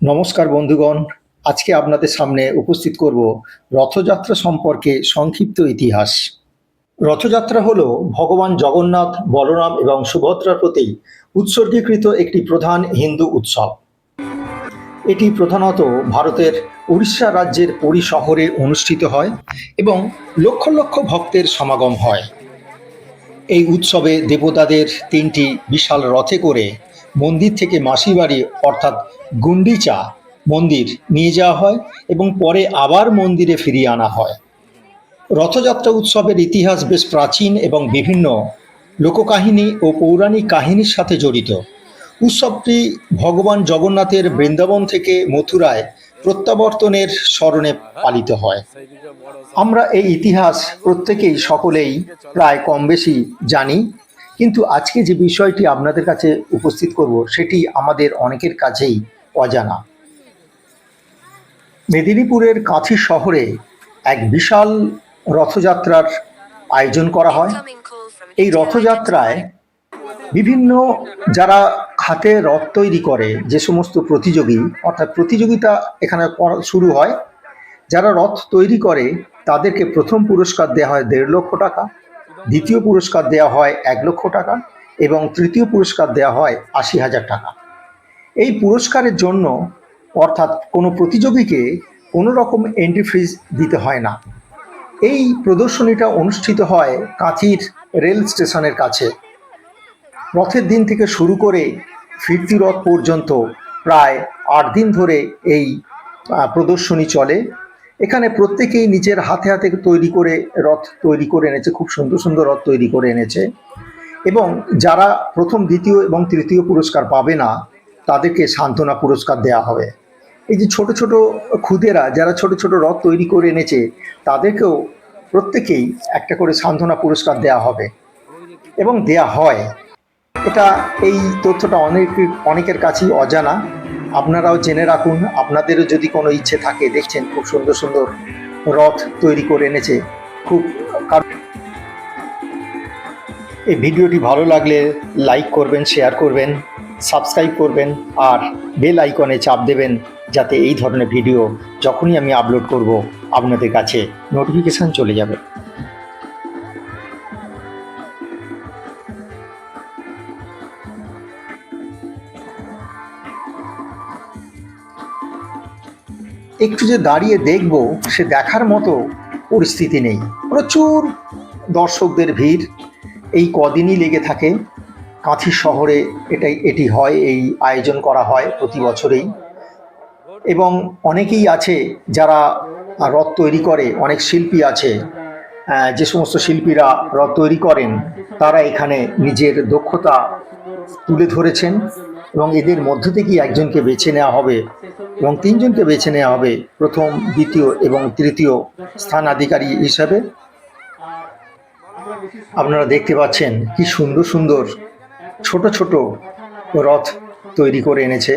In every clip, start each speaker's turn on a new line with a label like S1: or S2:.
S1: নমস্কার বন্ধুগণ, আজকে আপনাদের সামনে উপস্থিত করব রথযাত্রা সম্পর্কে সংক্ষিপ্ত ইতিহাস। রথযাত্রা হল ভগবান জগন্নাথ, বলরাম এবং সুভদ্রার প্রতি উৎসর্গীকৃত একটি প্রধান হিন্দু উৎসব। এটি প্রধানত ভারতের উড়িষ্যা রাজ্যের পুরী শহরে অনুষ্ঠিত হয় এবং লক্ষ লক্ষ ভক্তের সমাগম হয়। এই উৎসবে দেবতাদের তিনটি বিশাল রথে করে মন্দির থেকে মাসি বাড়ি, অর্থাৎ গুন্ডিচা মন্দির নিয়ে যাওয়া হয় এবং পরে আবার মন্দিরে ফিরিয়ে আনা হয়। রথযাত্রা উৎসবের ইতিহাস বেশ প্রাচীন এবং বিভিন্ন লোককাহিনী ও পৌরাণিক কাহিনীর সাথে জড়িত। উৎসবটি ভগবান জগন্নাথের বৃন্দাবন থেকে মথুরায় প্রত্যাবর্তনের স্মরণে পালিত হয়। আমরা এই ইতিহাস প্রত্যেকেই সকলেই প্রায় কম বেশি জানি। কিন্তু আজকে যে বিষয়টি আপনাদের কাছে উপস্থিত করব, সেটি আমাদের অনেকের কাছেই অজানা। মেদিনীপুরের কাঁথি শহরে এক বিশাল রথযাত্রার আয়োজন করা হয়। এই রথযাত্রায় বিভিন্ন যারা হাতে রথ তৈরি করে, যে সমস্ত প্রতিযোগী, অর্থাৎ প্রতিযোগিতা এখানে শুরু হয়, যারা রথ তৈরি করে, তাদেরকে প্রথম পুরস্কার দেওয়া হয় দেড় লক্ষ টাকা। দ্বিতীয় পুরস্কার দেওয়া হয় এক লক্ষ টাকা এবং তৃতীয় পুরস্কার দেওয়া হয় আশি হাজার টাকা। এই পুরস্কারের জন্য অর্থাৎ কোনো প্রতিযোগীকে কোনো রকম এন্ট্রি ফিজ দিতে হয় না। এই প্রদর্শনীটা অনুষ্ঠিত হয় কাঁথির রেল স্টেশনের কাছে। রথের দিন থেকে শুরু করে ফিরতি রথ পর্যন্ত প্রায় আট দিন ধরে এই প্রদর্শনী চলে। এখানে প্রত্যেকেই নিজের হাতে হাতে তৈরি করে রথ তৈরি করে এনেছে, খুব সুন্দর সুন্দর রথ তৈরি করে এনেছে। এবং যারা প্রথম, দ্বিতীয় এবং তৃতীয় পুরস্কার পাবে না, তাদেরকে সান্ত্বনা পুরস্কার দেওয়া হবে। এই যে ছোট ছোট খুদেরা, যারা ছোট ছোট রথ তৈরি করে এনেছে, তাদেরকেও প্রত্যেকেই একটা করে সান্ত্বনা পুরস্কার দেওয়া হবে। এবং দেয়া হয়। এটা এই তথ্যটা অনেক, অনেকের কাছেই অজানা। আপনারাও জেনে রাখুন, আপনাদেরও যদি কোনো ইচ্ছে থাকে, দেখছেন খুব সুন্দর সুন্দর রথ তৈরি করে এনেছে, খুব এই ভিডিওটি ভালো লাগলে লাইক করবেন, শেয়ার করবেন, সাবস্ক্রাইব করবেন, আর বেল আইকনে চাপ দেবেন যাতে এই ধরনের ভিডিও যখনই আমি আপলোড করব, আপনাদের কাছে নোটিফিকেশান চলে যাবে। একটু যে দাঁড়িয়ে দেখব, সে দেখার মতো পরিস্থিতি নেই। প্রচুর দর্শকদের ভিড়। এই কদিনই লেগে থাকে। কাঁথি শহরে এটাই, এটি হয়, এই আয়োজন করা হয় প্রতি বছরেই। এবং অনেকেই আছে যারা রথ তৈরি করে, অনেক শিল্পী আছে যে সমস্ত শিল্পীরা রথ তৈরি করেন, তারা এখানে নিজের দক্ষতা তুলে ধরেছেন। এবং এদের মধ্য থেকেই একজনকে বেছে নেওয়া হবে এবং তিনজনকে বেছে নেওয়া হবে প্রথম, দ্বিতীয় এবং তৃতীয় স্থানাধিকারী হিসাবে। আপনারা দেখতে পাচ্ছেন কি সুন্দর সুন্দর ছোট ছোট রথ তৈরি করে এনেছে।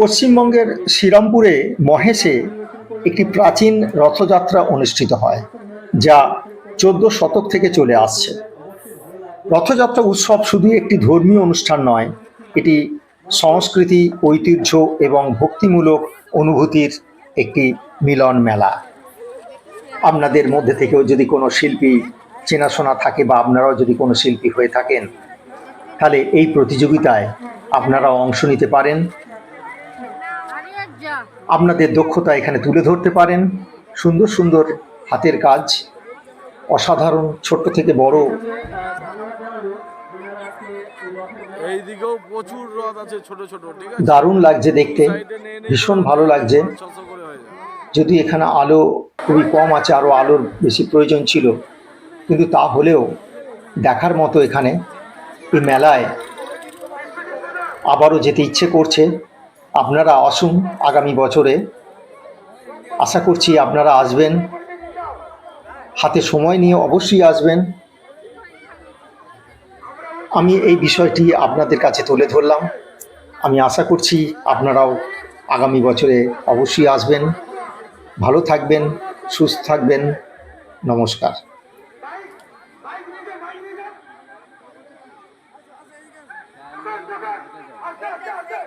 S1: পশ্চিমবঙ্গের শ্রীরামপুরে মহেশে একটি প্রাচীন রথযাত্রা অনুষ্ঠিত হয়। যা চোদ্দ শতক থেকে চলে আসছে। রথযাত্রা উৎসব শুধু একটি ধর্মীয় অনুষ্ঠান নয়, এটি সংস্কৃতি, ঐতিহ্য এবং ভক্তিমূলক অনুভূতির একটি মিলন মেলা। আপনাদের মধ্যে থেকেও যদি কোনো শিল্পী চেনাশোনা থাকে বা আপনারাও যদি কোনো শিল্পী হয়ে থাকেন, তাহলে এই প্রতিযোগিতায় আপনারাও অংশ নিতে পারেন। আপনাদের দক্ষতা এখানে তুলে ধরতে পারেন। সুন্দর সুন্দর হাতের কাজ অসাধারণ ছোট্ট থেকে বড়। দারুণ লাগছে দেখতে ভীষণ ভালো লাগছে। যদি এখানে আলো খুবই কম আছে আরও আলোর বেশি প্রয়োজন ছিল কিন্তু তা হলেও দেখার মতো এখানে এই মেলায় আবারও যেতে ইচ্ছে করছে। আপনারা আসুন আগামী বছরে। আশা করছি আপনারা আসবেন। হাতে সময় নিয়ে অবশ্যই আসবেন। আমি এই বিষয়টি আপনাদের কাছে তুলে ধরলাম। আমি আশা করছি আপনারাও আগামী বছরে অবশ্যই আসবেন। ভালো থাকবেন, সুস্থ থাকবেন। নমস্কার।
S2: আচ্ছা, আচ্ছা, আচ্ছা।